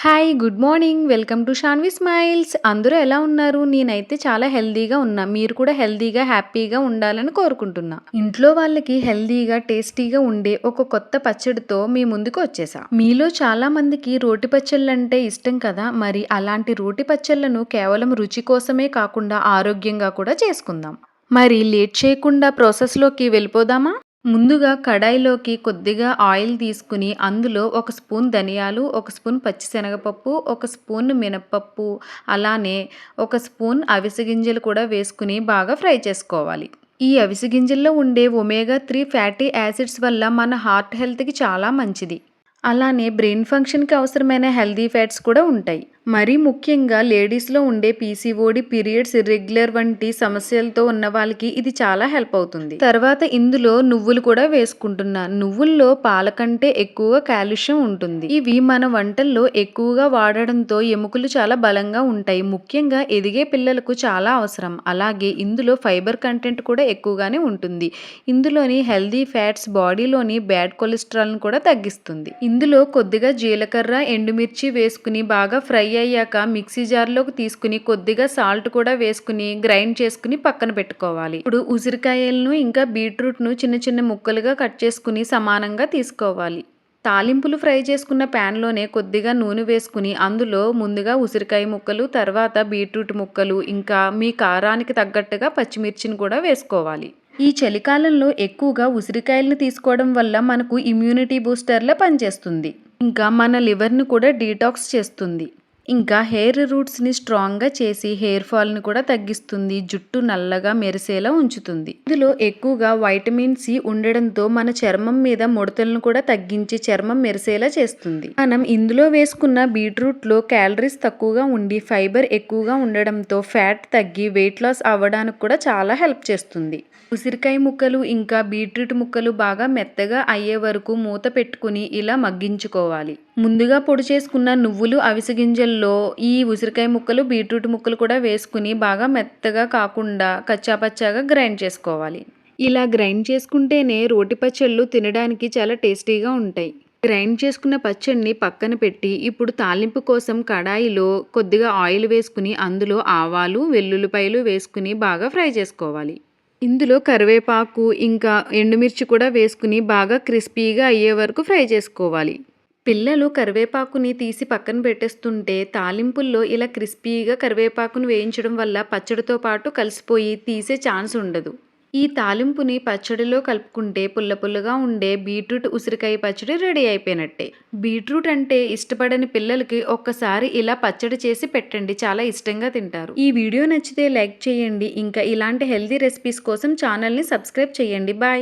Hi good morning welcome to Shanvi smiles అందరూ ఎలా ఉన్నారు? నేనైతే చాలా హెల్దీగా ఉన్నా. మీరు కూడా హెల్దీగా హ్యాపీగా ఉండాలని కోరుకుంటున్నా. ఇంట్లో వాళ్ళకి హెల్దీగా టేస్టీగా ఉండే ఒక కొత్త పచ్చడితో మీ ముందుకు వచ్చేసా. మీలో చాలా మందికి రోటి పచ్చళ్ళు అంటే ఇష్టం కదా? మరి అలాంటి రోటి పచ్చళ్ళను కేవలం రుచి కోసమే కాకుండా ఆరోగ్యంగా కూడా చేసుకుందాం. మరి లేట్ చేయకుండా ప్రాసెస్లోకి వెళ్ళిపోదామా? ముందుగా కడాయిలోకి కొద్దిగా ఆయిల్ తీసుకుని అందులో ఒక స్పూన్ ధనియాలు ఒక స్పూన్ పచ్చిశనగపప్పు ఒక స్పూన్ మినప్పప్పు అలానే ఒక స్పూన్ అవిసె గింజలు కూడా వేసుకుని బాగా ఫ్రై చేసుకోవాలి. ఈ అవిసె గింజల్లో ఉండే ఒమేగా త్రీ ఫ్యాటీ యాసిడ్స్ వల్ల మన హార్ట్ హెల్త్కి చాలా మంచిది. అలానే బ్రెయిన్ ఫంక్షన్కి అవసరమైన హెల్దీ ఫ్యాట్స్ కూడా ఉంటాయి. మరీ ముఖ్యంగా లేడీస్లో ఉండే పీసీఓడి పీరియడ్స్ ఇర్రెగ్యులర్ వంటి సమస్యలతో ఉన్న వాళ్ళకి ఇది చాలా హెల్ప్ అవుతుంది. తర్వాత ఇందులో నువ్వులు కూడా వేసుకుంటున్నా. నువ్వుల్లో పాల కంటే ఎక్కువగా కాల్షియం ఉంటుంది. ఇవి మన వంటల్లో ఎక్కువగా వాడడంతో ఎముకలు చాలా బలంగా ఉంటాయి. ముఖ్యంగా ఎదిగే పిల్లలకు చాలా అవసరం. అలాగే ఇందులో ఫైబర్ కంటెంట్ కూడా ఎక్కువగానే ఉంటుంది. ఇందులోని హెల్దీ ఫ్యాట్స్ బాడీలోని బ్యాడ్ కొలెస్ట్రాల్ని కూడా తగ్గిస్తుంది. ఇందులో కొద్దిగా జీలకర్ర ఎండుమిర్చి వేసుకుని బాగా ఫ్రై అయ్యాక మిక్సీ జార్లోకి తీసుకుని కొద్దిగా సాల్ట్ కూడా వేసుకుని గ్రైండ్ చేసుకుని పక్కన పెట్టుకోవాలి. ఇప్పుడు ఉసిరికాయలను ఇంకా బీట్రూట్ను చిన్న చిన్న ముక్కలుగా కట్ చేసుకుని సమానంగా తీసుకోవాలి. తాలింపులు ఫ్రై చేసుకున్న ప్యాన్లోనే కొద్దిగా నూనె వేసుకుని అందులో ముందుగా ఉసిరికాయ ముక్కలు తర్వాత బీట్రూట్ ముక్కలు ఇంకా మీ కారానికి తగ్గట్టుగా పచ్చిమిర్చిని కూడా వేసుకోవాలి. ఈ చలికాలంలో ఎక్కువగా ఉసిరికాయలను తీసుకోవడం వల్ల మనకు ఇమ్యూనిటీ బూస్టర్లా పనిచేస్తుంది. ఇంకా మన లివర్ను కూడా డీటాక్స్ చేస్తుంది. ఇంకా హెయిర్ రూట్స్ని స్ట్రాంగ్గా చేసి హెయిర్ ఫాల్ని కూడా తగ్గిస్తుంది. జుట్టు నల్లగా మెరిసేలా ఉంచుతుంది. ఇందులో ఎక్కువగా వైటమిన్ సి ఉండడంతో మన చర్మం మీద ముడతలను కూడా తగ్గించి చర్మం మెరిసేలా చేస్తుంది. మనం ఇందులో వేసుకున్న బీట్రూట్లో క్యాలరీస్ తక్కువగా ఉండి ఫైబర్ ఎక్కువగా ఉండడంతో ఫ్యాట్ తగ్గి వెయిట్ లాస్ అవ్వడానికి కూడా చాలా హెల్ప్ చేస్తుంది. ఉసిరికాయ ముక్కలు ఇంకా బీట్రూట్ ముక్కలు బాగా మెత్తగా అయ్యే వరకు మూత పెట్టుకుని ఇలా మగ్గించుకోవాలి. ముందుగా పొడి చేసుకున్న నువ్వులు అవిసె గింజల్లో ఈ ఉసిరికాయ ముక్కలు బీట్రూట్ ముక్కలు కూడా వేసుకుని బాగా మెత్తగా కాకుండా కచ్చాపచ్చాగా గ్రైండ్ చేసుకోవాలి. ఇలా గ్రైండ్ చేసుకుంటేనే రోటి పచ్చళ్ళు తినడానికి చాలా టేస్టీగా ఉంటాయి. గ్రైండ్ చేసుకున్న పచ్చడిని పక్కన పెట్టి ఇప్పుడు తాలింపు కోసం కడాయిలో కొద్దిగా ఆయిల్ వేసుకుని అందులో ఆవాలు వెల్లుల్లిపాయలు వేసుకుని బాగా ఫ్రై చేసుకోవాలి. ఇందులో కరివేపాకు ఇంకా ఎండుమిర్చి కూడా వేసుకుని బాగా క్రిస్పీగా అయ్యే వరకు ఫ్రై చేసుకోవాలి. పిల్లలు కరివేపాకుని తీసి పక్కన పెట్టేస్తుంటే తాలింపుల్లో ఇలా క్రిస్పీగా కరివేపాకును వేయించడం వల్ల పచ్చడితో పాటు కలిసిపోయి తీసే ఛాన్స్ ఉండదు. ఈ తాలింపుని పచ్చడిలో కలుపుకుంటే పుల్ల పుల్లగా ఉండే బీట్రూట్ ఉసిరికాయ పచ్చడి రెడీ అయిపోయినట్టే. బీట్రూట్ అంటే ఇష్టపడని పిల్లలకి ఒక్కసారి ఇలా పచ్చడి చేసి పెట్టండి చాలా ఇష్టంగా తింటారు. ఈ వీడియో నచ్చితే లైక్ చేయండి ఇంకా ఇలాంటి హెల్తీ రెసిపీస్ కోసం ఛానల్ని సబ్స్క్రైబ్ చేయండి. బాయ్.